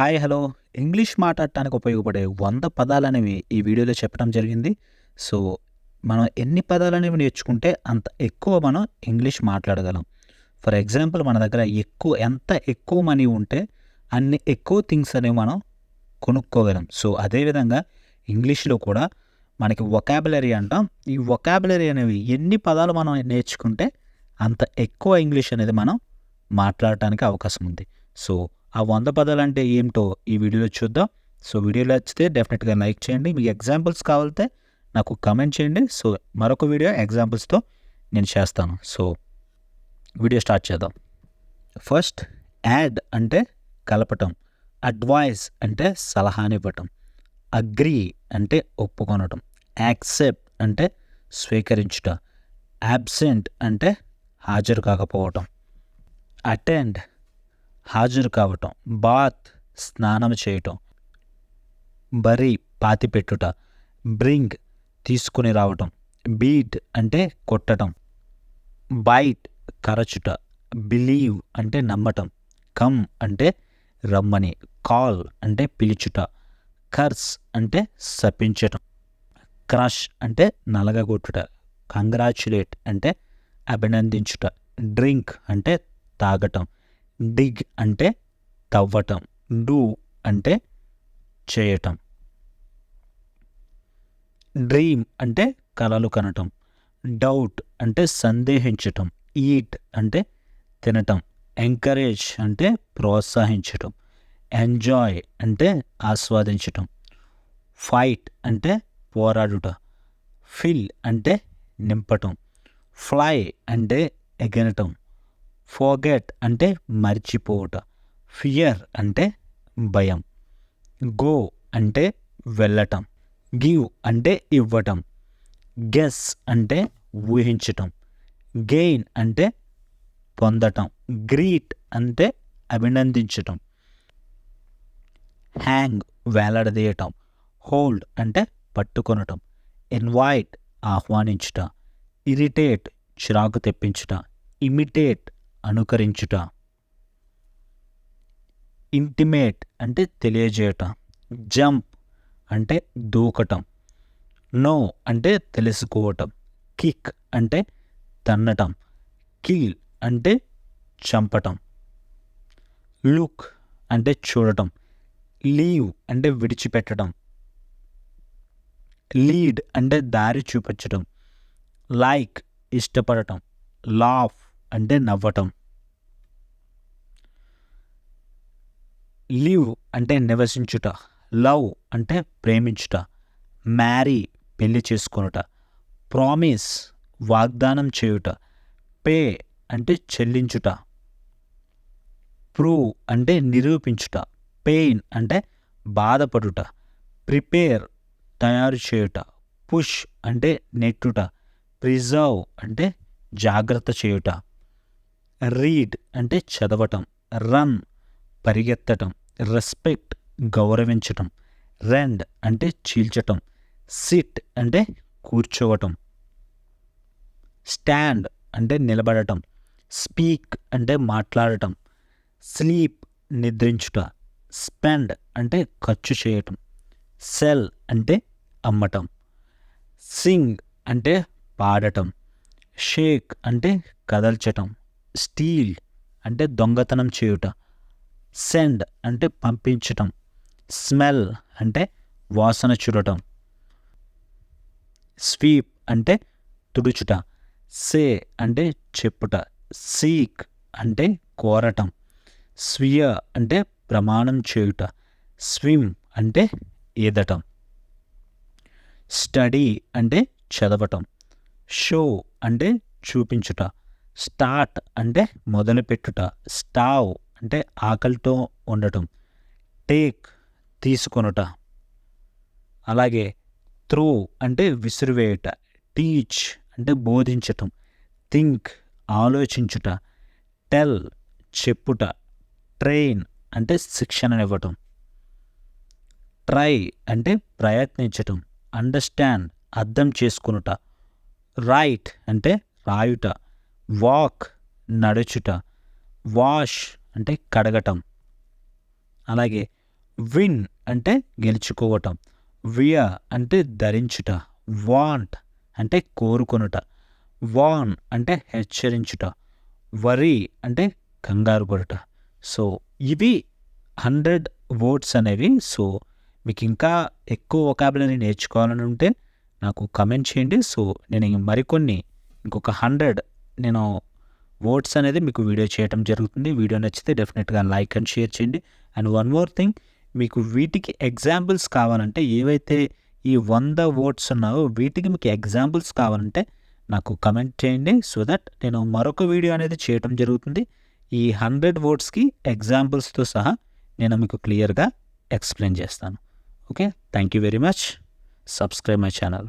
Hi hello. English మాట్లాడటానికి ఉపయోగపడే వంద పదాలు అనేవి ఈ వీడియోలో చెప్పడం జరిగింది. సో మనం ఎన్ని పదాలు అనేవి నేర్చుకుంటే అంత ఎక్కువ మనం ఇంగ్లీష్ మాట్లాడగలం. ఫర్ ఎగ్జాంపుల్ మన దగ్గర ఎక్కువ ఎంత ఎక్కువ మనీ ఉంటే అన్ని ఎక్కువ థింగ్స్ అనేవి మనం కొనుక్కోగలం. సో అదేవిధంగా ఇంగ్లీష్లో కూడా మనకి వొకాబులరీ అంటాం. ఈ వొకాబులరీ అనేవి ఎన్ని పదాలు మనం నేర్చుకుంటే అంత ఎక్కువ ఇంగ్లీష్ అనేది మనం మాట్లాడటానికి అవకాశం ఉంది. సో ఆ వంద పదాలు అంటే ఏమిటో ఈ వీడియోలో చూద్దాం. సో వీడియోలో నచ్చితే డెఫినెట్గా లైక్ చేయండి. మీకు ఎగ్జాంపుల్స్ కావాలితే నాకు కమెంట్ చేయండి. సో మరొక వీడియో ఎగ్జాంపుల్స్తో నేను చేస్తాను. సో వీడియో స్టార్ట్ చేద్దాం. ఫస్ట్ యాడ్ అంటే కలపటం. అడ్వైస్ అంటే సలహానివ్వటం. అగ్రీ అంటే ఒప్పుకొనటం. యాక్సెప్ట్ అంటే స్వీకరించుట. యాబ్సెంట్ అంటే హాజరు కాకపోవటం. అటెండ్ హాజరు కావటం బాత్ స్నానం చేయటం బరీ పాతిపెట్టుట బ్రింగ్ తీసుకుని రావటం బీట్ అంటే కొట్టటం బైట్ కరచుట బిలీవ్ అంటే నమ్మటం కమ్ అంటే రమ్మని కాల్ అంటే పిలుచుట కర్స్ అంటే శపించటం క్రష్ అంటే నలగగొట్టుట కంగ్రాచులేట్ అంటే అభినందించుట డ్రింక్ అంటే తాగటం డిగ్ అంటే తవ్వటం డూ అంటే చేయటం. డ్రీమ్ అంటే కలలు కనటం. డౌట్ అంటే సందేహించటం. ఈట్ అంటే తినటం. ఎంకరేజ్ అంటే ప్రోత్సహించటం. ఎంజాయ్ అంటే ఆస్వాదించటం. ఫైట్ అంటే పోరాడుట. ఫిల్ అంటే నింపటం. ఫ్లై అంటే ఎగనటం. ఫోగెట్ అంటే మర్చిపోవుట. ఫియర్ అంటే భయం. గో అంటే వెళ్ళటం. గివ్ అంటే ఇవ్వటం. గెస్ అంటే ఊహించటం. గెయిన్ అంటే పొందటం. గ్రీట్ అంటే అభినందించటం. హ్యాంగ్ వేలాడదీయటం. హోల్డ్ అంటే పట్టుకొనటం. ఇన్వైట్ ఆహ్వానించుట. ఇరిటేట్ చిరాకు తెప్పించుట. ఇమిటేట్ అనుకరించుట. ఇంటిమేట్ అంటే తెలియజేయట. జంప్ అంటే దూకటం. నో అంటే తెలుసుకోవటం. కిక్ అంటే తన్నటం. కిల్ అంటే చంపటం. లుక్ అంటే చూడటం. లీవ్ అంటే విడిచిపెట్టడం లీడ్ అంటే దారి చూపించటం. లైక్ ఇష్టపడటం. లాఫ్ అంటే నవ్వటం. లివ్ అంటే నివసించుట లవ్ అంటే ప్రేమించుట మ్యారీ పెళ్ళి చేసుకొనుట ప్రామిస్ వాగ్దానం చేయుట పే అంటే చెల్లించుట ప్రూవ్ అంటే నిరూపించుట పెయిన్ అంటే బాధపడుట ప్రిపేర్ తయారు చేయుట పుష్ అంటే నెట్టుట ప్రిజర్వ్ అంటే జాగ్రత్త చేయుట రీడ్ అంటే చదవటం రన్ పరిగెత్తటం రెస్పెక్ట్ గౌరవించటం. రెండ్ అంటే చీల్చటం. సిట్ అంటే కూర్చోవటం. స్టాండ్ అంటే నిలబడటం. స్పీక్ అంటే మాట్లాడటం. స్లీప్ నిద్రించుట. స్పెండ్ అంటే ఖర్చు చేయటం. సెల్ అంటే అమ్మటం. సింగ్ అంటే పాడటం. షేక్ అంటే కదల్చటం. స్టీల్ అంటే దొంగతనం చేయుట. సెండ్ అంటే పంపించటం. స్మెల్ అంటే వాసన చూడటం. స్వీప్ అంటే తుడుచుట. సే అంటే చెప్పుట. సీక్ అంటే కోరటం. స్వీయ అంటే ప్రమాణం చేయుట. స్విమ్ అంటే ఈదటం స్టడీ అంటే చదవటం. షో అంటే చూపించుట. స్టార్ట్ అంటే మొదలుపెట్టుట. స్టావ్ అంటే ఆకలితో ఉండటం. టేక్ తీసుకొనుట. అలాగే త్రూ అంటే విసిరివేయుట. టీచ్ అంటే బోధించటం. థింక్ ఆలోచించుట. టెల్ చెప్పుట. ట్రైన్ అంటే శిక్షణనివ్వటం. ట్రై అంటే ప్రయత్నించటం. అండర్స్టాండ్ అర్థం చేసుకునుట. రైట్ అంటే రాయుట. వాక్ నడుచుట. వాష్ అంటే కడగటం. అలాగే విన్ అంటే గెలుచుకోవటం. వియ అంటే ధరించుట. వాంట్ అంటే కోరుకొనుట. వాన్ అంటే హెచ్చరించుట. వరి అంటే కంగారు పడుట. సో ఇవి హండ్రెడ్ వర్డ్స్ అనేవి. సో మీకు ఇంకా ఎక్కువ ఒకాబులరీ నేర్చుకోవాలని ఉంటే నాకు కమెంట్ చేయండి. సో నేను మరికొన్ని ఇంకొక హండ్రెడ్ నేను ఓట్స్ అనేది మీకు వీడియో చేయడం జరుగుతుంది. వీడియో నచ్చితే డెఫినెట్గా లైక్ అండ్ షేర్ చేయండి. అండ్ వన్ మోర్ థింగ్ మీకు వీటికి ఎగ్జాంపుల్స్ కావాలంటే ఏవైతే ఈ వంద ఓట్స్ ఉన్నావో వీటికి మీకు ఎగ్జాంపుల్స్ కావాలంటే నాకు కమెంట్ చేయండి. సో దట్ నేను మరొక వీడియో అనేది చేయటం జరుగుతుంది. ఈ హండ్రెడ్ ఓట్స్కి ఎగ్జాంపుల్స్తో సహా నేను మీకు క్లియర్గా ఎక్స్ప్లెయిన్ చేస్తాను. Okay? Thank you very much. Subscribe my channel.